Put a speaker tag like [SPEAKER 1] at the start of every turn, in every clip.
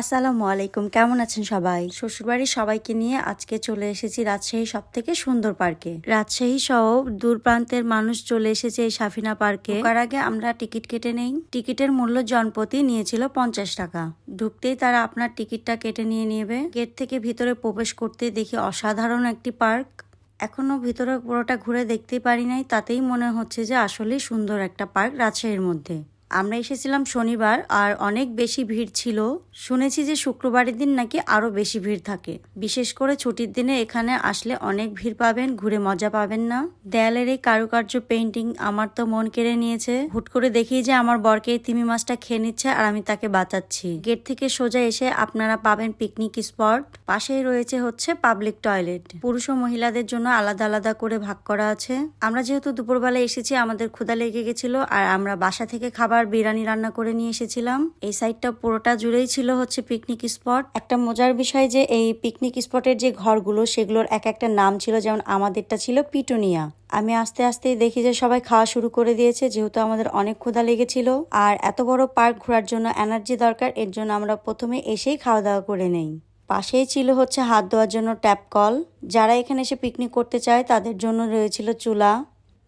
[SPEAKER 1] আসসালামু আলাইকুম, কেমন আছেন সবাই? শ্বশুরবাড়ির সবাইকে নিয়ে আজকে চলে এসেছি রাজশাহী সব থেকে সুন্দর পার্কে। রাজশাহী সহ দূর প্রান্তের মানুষ চলে এসেছে এই সাফিনা পার্কে। ঢোকার আগে আমরা টিকিট কেটে নেই। টিকিটের মূল্য জনপতি নিয়েছিল পঞ্চাশ টাকা। ঢুকতেই তারা আপনার টিকিটটা কেটে নিয়ে নেবে। গেট থেকে ভিতরে প্রবেশ করতে দেখি অসাধারণ একটি পার্ক। এখনও ভিতরে পুরোটা ঘুরে দেখতেই পারি নাই, তাতেই মনে হচ্ছে যে আসলেই সুন্দর একটা পার্ক রাজশাহীর মধ্যে। আমরা এসেছিলাম শনিবার আর অনেক বেশি ভিড় ছিল। শুনেছি যে শুক্রবারের দিন নাকি আরও বেশি ভিড় থাকে। বিশেষ করে ছুটির দিনে এখানে আসলে অনেক ভিড় পাবেন, ঘুরে মজা পাবেন না। দেয়ালের এই কারুকার্য পেন্টিং আমার তো মন কেড়ে নিয়েছে। হুট করে দেখি যে আমার বরকে তিমি মাছটা খেয়ে নিচ্ছে আর আমি তাকে বাঁচাচ্ছি। গেট থেকে সোজা এসে আপনারা পাবেন পিকনিক স্পট। পাশেই রয়েছে হচ্ছে পাবলিক টয়লেট। পুরুষ ও মহিলাদের জন্য আলাদা আলাদা করে ভাগ করা আছে। আমরা যেহেতু দুপুরবেলা এসেছি, আমাদের ক্ষুদা লেগে গেছিল আর আমরা বাসা থেকে খাবার বিরিয়ানি রান্না করে নিয়ে এসেছিলাম। এই সাইডটা পুরোটা জুড়েই ছিল হচ্ছে পিকনিক স্পট একটা মজার বিষয় যে এই পিকনিক স্পটের যে ঘরগুলো, সেগুলোর এক একটা নাম ছিল, যেমন আমাদেরটা ছিল পিটুনিয়া। আমি আস্তে আস্তে দেখি যে সবাই খাওয়া শুরু করে দিয়েছে, যেহেতু আমাদের অনেক ক্ষুধা লেগেছিল। আর এত বড় পার্ক ঘোরার জন্য এনার্জি দরকার, এর জন্য আমরা প্রথমে এসেই খাওয়া দাওয়া করে নেই। পাশেই ছিল হচ্ছে হাত ধোয়ার জন্য ট্যাপ কল যারা এখানে এসে পিকনিক করতে চায়, তাদের জন্য রয়েছিল চুলা।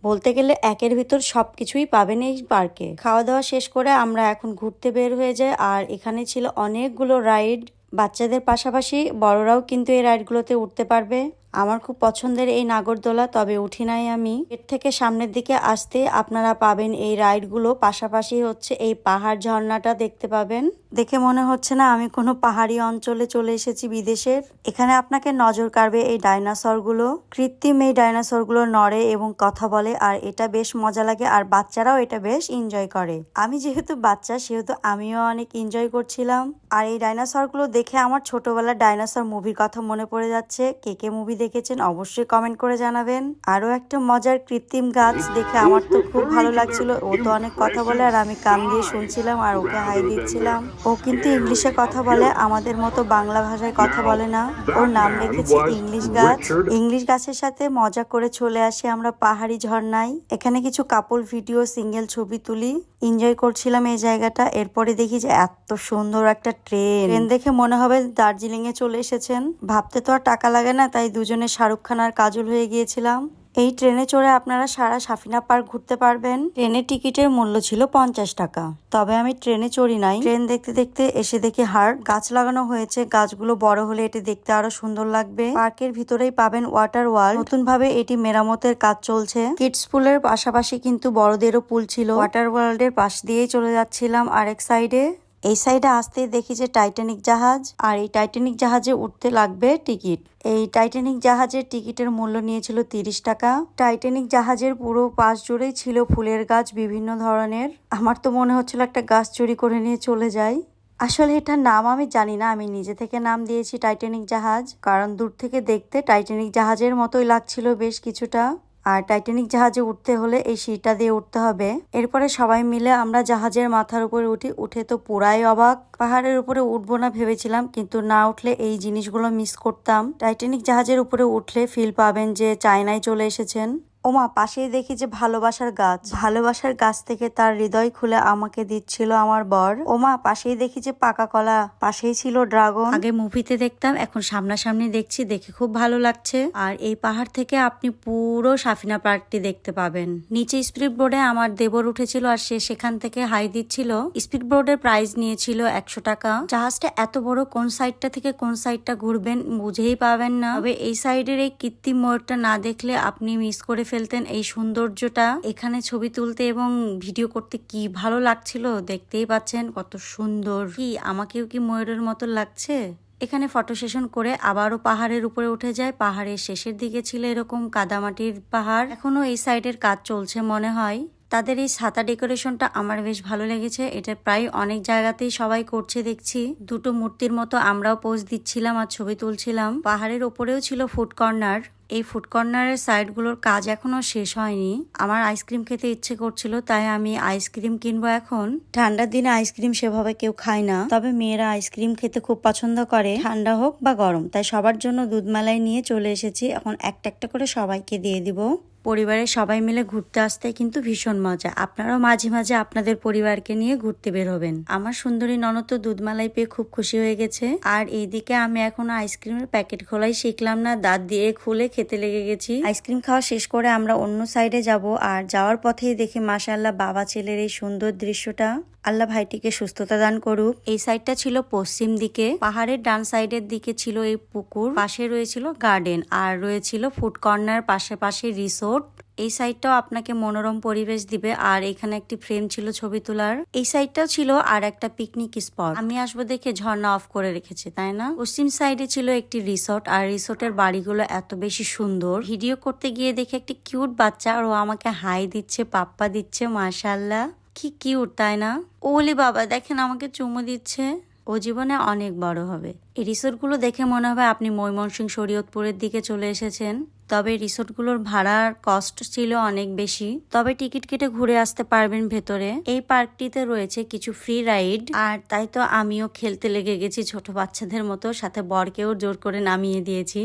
[SPEAKER 1] বলতে গেলে একের ভিতর সব কিছুই পাবেন এই পার্কে। খাওয়া দাওয়া শেষ করে আমরা এখন ঘুরতে বের হয়ে যাই, আর এখানে ছিল অনেকগুলো রাইড। বাচ্চাদের পাশাপাশি বড়রাও কিন্তু এই রাইডগুলোতে উঠতে পারবে। আমার খুব পছন্দের এই নাগরদোলা, তবে উঠি নাই আমি এর থেকে সামনের দিকে আসতে আপনারা পাবেন এই রাইডগুলো। পাশাপাশি হচ্ছে এই পাহাড় ঝর্ণাটা দেখতে পাবেন। দেখে মনে হচ্ছে না আমি কোনো পাহাড়ি অঞ্চলে চলে এসেছি বিদেশের। এখানে আপনাকে নজর কাড়বে এই ডাইনোসরগুলো। কৃত্রিম এই ডাইনোসরগুলো নড়ে এবং কথা বলে, আর এটা বেশ মজা লাগে, আর বাচ্চারাও এটা বেশ এনজয় করে। আমি যেহেতু বাচ্চা, সেহেতু আমিও অনেক এনজয় করছিলাম। আর এই ডাইনোসরগুলো দেখে আমার ছোটবেলার ডাইনোসর মুভির কথা মনে পড়ে যাচ্ছে। কে কে মুভি দেখেছেন, অবশ্যই কমেন্ট করে জানাবেন। আরও একটা মজার কৃত্রিম গাছ দেখে আমার তো খুব ভালো লাগছিল। ও তো অনেক কথা বলে আর আমি কান দিয়ে শুনছিলাম আর ওকে হাই দিচ্ছিলাম। ও কিন্তু ইংলিশে কথা বলে, আমাদের মতো বাংলা ভাষায় কথা বলে না। ওর নাম রেখেছি ইংলিশ গাছ। ইংলিশ গাছের সাথে মজা করে চলে আসি আমরা পাহাড়ি ঝর্ণায়। এখানে কিছু কাপল ভিডিও সিঙ্গেল ছবি তুলি। এনজয় করছিলাম এই জায়গাটা। এরপরে দেখি যে এত সুন্দর একটা ট্রেন ট্রেন দেখে মনে হবে দার্জিলিং এ চলে এসেছেন। ভাবতে তো আর টাকা লাগে না, তাই দুজনে শাহরুখ খান আর কাজল হয়ে গিয়েছিলাম। এই ট্রেনে চড়ে আপনারা সারা সাফিনা পার্ক ঘুরতে পারবেন। ট্রেনের টিকিটের মূল্য ছিল পঞ্চাশ টাকা। তবে আমি ট্রেনে চড়ি নাই। ট্রেন দেখতে দেখতে এসে দেখি হার গাছ লাগানো হয়েছে। গাছগুলো বড় হলে এটি দেখতে আরও সুন্দর লাগবে। পার্কের ভিতরেই পাবেন ওয়াটার ওয়াল নতুন ভাবে এটি মেরামতের কাজ চলছে। কিডস পুলের পাশাপাশি কিন্তু বড়দেরও পুল ছিল। ওয়াটার ওয়ার্ল্ডের পাশ দিয়েই চলে যাচ্ছিলাম আরেক সাইডে। এই সাইডে আসতে দেখি যে টাইটানিক জাহাজ, আর এই টাইটানিক জাহাজে উঠতে লাগবে টিকিট। এই টাইটানিক জাহাজের টিকিটের মূল্য নিয়েছিল তিরিশ টাকা। টাইটানিক জাহাজের পুরো পাশ জুড়েই ছিল ফুলের গাছ বিভিন্ন ধরনের। আমার তো মনে হচ্ছিল একটা গাছ চুরি করে নিয়ে চলে যায় আসলে এটার নাম আমি জানি না, আমি নিজে থেকে নাম দিয়েছি টাইটানিক জাহাজ, কারণ দূর থেকে দেখতে টাইটানিক জাহাজের মতোই লাগছিল বেশ কিছুটা। আর টাইটানিক জাহাজে উঠতে হলে এই সিটটা দিয়ে উঠতে হবে। এরপরে সবাই মিলে আমরা জাহাজের মাথার উপরে উঠি। উঠে তো পুরাই অবাক। পাহাড়ের উপরে উঠবো না ভেবেছিলাম, কিন্তু না উঠলে এই জিনিসগুলো মিস করতাম। টাইটানিক জাহাজের উপরে উঠলে ফিল পাবেন যে চায়নায় চলে এসেছেন। ওমা, পাশেই দেখি যে ভালোবাসার গাছ। ভালোবাসার গাছ থেকে তার হৃদয় খুলে আমাকে দিচ্ছিল আমার বর। ওমা, পাশেই দেখি যে পাকা কলা। পাশেই ছিল ড্রাগন। আগে মুভিতে দেখতাম, এখন সামনাসামনি দেখছি, দেখে খুব ভালো লাগছে। আর এই পাহাড় থেকে আপনি পুরো সাফিনা পার্কটি দেখতে পাবেন। নিচে স্পিড বোর্ডে আমার দেবর উঠেছিল আর সে সেখান থেকে হাই দিচ্ছিল। স্পিড বোর্ডের প্রাইস নিয়েছিল একশো টাকা। জাহাজটা এত বড় কোন সাইডটা থেকে কোন সাইডটা ঘুরবেন বুঝেই পাবেন না। তবে এই সাইডের এই কৃত্রিম ময়ূরটা না দেখলে আপনি মিস করে ফেলতেন এই সৌন্দর্যটা। এখানে ছবি তুলতে এবং ভিডিও করতে কি ভালো লাগছিল দেখতেই পাচ্ছেন কত সুন্দর। কি, আমাকেও কি ময়ূরের মতো লাগছে? এখানে ফটো সেশন করে আবারও পাহাড়ের উপরে উঠে যায়। পাহাড়ের শেষের দিকে ছিল এরকম কাদামাটির পাহাড়। এখনও এই সাইডের কাজ চলছে মনে হয়। তাদের এই ছাতা ডেকোরেশনটা আমার বেশ ভালো লেগেছে। এটা প্রায় অনেক জায়গাতেই সবাই করছে দেখছি। দুটো মূর্তির মতো আমরাও পোজ দিচ্ছিলাম আর ছবি তুলছিলাম। পাহাড়ের ওপরেও ছিল ফুড কর্নার এই ফুড কর্নারের সাইডগুলোর কাজ এখনও শেষ হয়নি। আমার আইসক্রিম খেতে ইচ্ছে করছিল, তাই আমি আইসক্রিম কিনবো এখন। ঠান্ডার দিনে আইসক্রিম সেভাবে কেউ খায় না। তবে মেয়েরা আইসক্রিম খেতে খুব পছন্দ করে, ঠান্ডা হোক বা গরম। তাই সবার জন্য দুধ মালাই নিয়ে চলে এসেছি। এখন একটা একটা করে সবাইকে দিয়ে দিব। পরিবারের সবাই মিলে ঘুরতে আসতে কিন্তু ভীষণ মজা। আপনারাও মাঝে মাঝে আপনাদের পরিবারকে নিয়ে ঘুরতে বের হবেন। আমার সুন্দরী ননদ তো দুধমালাই পেয়ে খুব খুশি হয়ে গেছে। আর এইদিকে আমি এখনও আইসক্রিমের প্যাকেট খোলাই শিখলাম না, দাঁত দিয়ে খুলে খেতে লেগে গেছি। আইসক্রিম খাওয়া শেষ করে আমরা অন্য সাইডে যাব আর যাওয়ার পথেই দেখি মাসাল্লাহ বাবা ছেলের এই সুন্দর দৃশ্যটা। আল্লাহ ভাইটিকে সুস্থতা দান করুক। এই সাইডটা ছিল পশ্চিম দিকে। পাহাড়ের ডান সাইডের দিকে ছিল এই পুকুর। পাশে রয়েছিল গার্ডেন আর রয়েছিল ফুড কর্নার, পাশে পাশে রিসোর্ট। এই সাইডটাও আপনাকে মনোরম পরিবেশ দিবে। আর এখানে একটি ফ্রেম ছিল ছবি তোলার। এই সাইডটাও ছিল আর একটা পিকনিক স্পট আমি আসব দেখে ঝর্ণা অফ করে রেখেছে, তাই না? পশ্চিম সাইডে ছিল একটি রিসোর্ট আর রিসোর্টের বাড়িগুলো এত বেশি সুন্দর। ভিডিও করতে গিয়ে দেখে একটি কিউট বাচ্চা, আর ও আমাকে হাই দিচ্ছে, পাপ্পা দিচ্ছে মাশাল্লাহ কি কিউট তাই না? ওলি বাবা, দেখেন আমাকে চুমু দিচ্ছে। ও জীবনে অনেক বড় হবে। এই রিসোর্টগুলো দেখে মনে হবে আপনি ময়মনসিংহ শরীয়তপুরের দিকে চলে এসেছেন। তবে রিসোর্টগুলোর ভাড়ার কস্ট ছিল অনেক বেশি। তবে টিকিট কেটে ঘুরে আসতে পারবেন ভেতরে। এই পার্কটিতে রয়েছে কিছু ফ্রি রাইড আর তাই তো আমিও খেলতে লেগে গেছি ছোট বাচ্চাদের মতো, সাথে বরকেও জোর করে নামিয়ে দিয়েছি।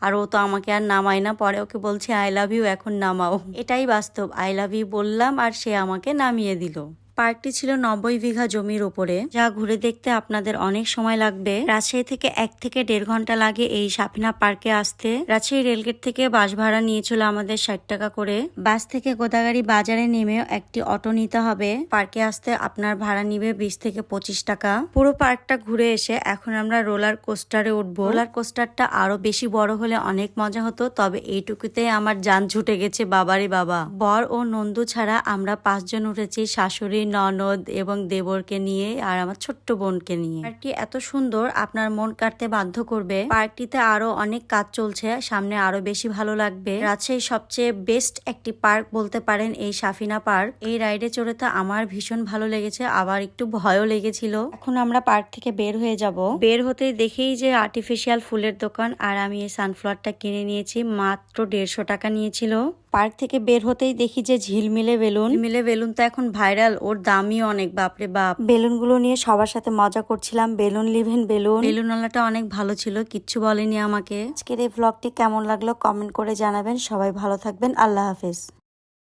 [SPEAKER 1] আর ও তো আমাকে আর নামায় না, পরে ওকে বলছে আই লাভ ইউ এখন নামাও। এটাই বাস্তব। আই লাভ ইউ বললাম আর সে আমাকে নামিয়ে দিল। পার্কটি ছিল নব্বই বিঘা জমির উপরে, যা ঘুরে দেখতে আপনাদের অনেক সময় লাগবে। রাজশাহী থেকে এক থেকে দেড় ঘণ্টা লাগে এই সাফিনা পার্কে আসতে। রাজশাহী রেলগেট থেকে বাস ভাড়া নিয়েছিল আমাদের ষাট টাকা করে। বাস থেকে গোদাগাড়ি বাজারে নেমেও একটি অটো নিতে হবে। পার্কে আসতে আপনার ভাড়া নিবে বিশ থেকে পঁচিশ টাকা। পুরো পার্কটা ঘুরে এসে এখন আমরা রোলার কোস্টারে উঠবো। রোলার কোস্টারটা আরও বেশি বড় হলে অনেক মজা হতো, তবে এইটুকুতে আমার যান ছুটে গেছে বাবারে বাবা। বর ও নন্দু ছাড়া আমরা পাঁচজন উঠেছি শাশুড়ি ননদ এবং দেবরকে নিয়ে আর আমার ছোট্ট বোনকে নিয়ে। পার্কটি এত সুন্দর, আপনার মন কাটতে বাধ্য করবে। পার্কটিতে আরও অনেক কাজ চলছে, সামনে আরও বেশি ভালো লাগবে। রাজশাহীর সবচেয়ে বেস্ট একটি পার্ক বলতে পারেন এই সাফিনা পার্ক। এই রাইডে চড়ে তো আমার ভীষণ ভালো লেগেছে, আবার একটু ভয়ও লেগেছিল। এখন আমরা পার্ক থেকে বের হয়ে যাব। বের হতেই দেখেই যে আর্টিফিশিয়াল ফুলের দোকান, আর আমি এই সানফ্লাওয়ারটা কিনে নিয়েছি, মাত্র দেড়শো টাকা নিয়েছিল। পার্ক থেকে বের হতেই দেখি যে ঝিলমিলে বেলুন। মিলে বেলুন তো এখন ভাইরাল ওর দামই অনেক বাপরে বাপ। বেলুনগুলো নিয়ে সবার সাথে মজা করছিলাম বেলুন লিভেন বেলুন। বেলুনওয়ালাটা অনেক ভালো ছিল কিচ্ছু বলেনি আমাকে। আজকের এই ভ্লগটি কেমন লাগল কমেন্ট করে জানাবেন সবাই ভালো থাকবেন আল্লাহ হাফেজ।